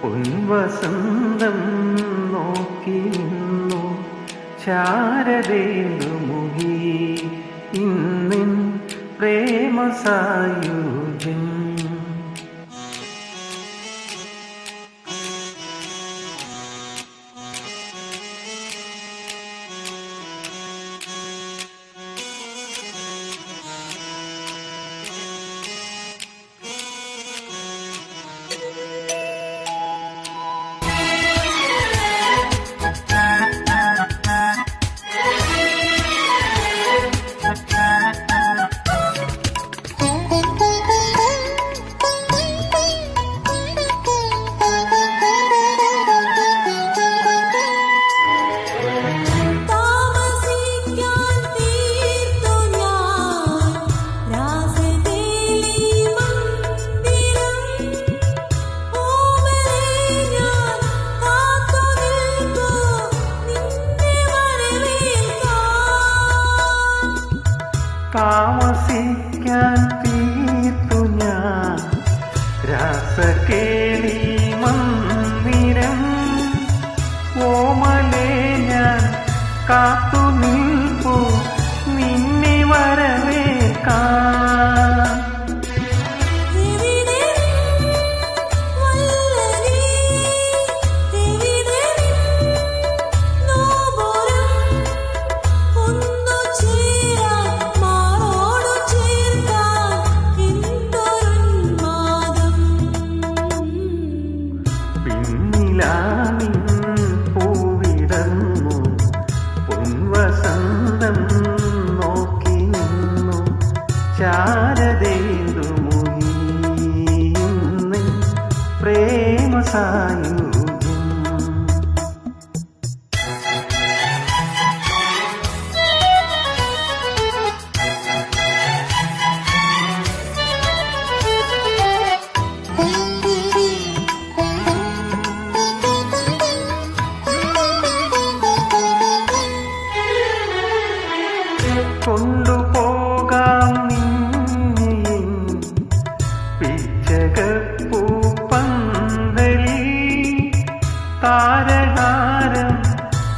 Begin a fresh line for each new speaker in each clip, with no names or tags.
പൊൻവസന്തം നോക്കി നിന്നു
ചാരതേന്ദു മുഖി ഇന്നിൻ പ്രേമസായുജൻ.
താമസിക്കാൻ തീർത്തു ഞാൻ.
രാസകേളി മന്ദിരം. ഓമലേ ഞാൻ കാത്തു ప్రేమ సాయు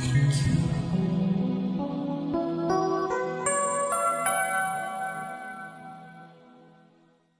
Thank you.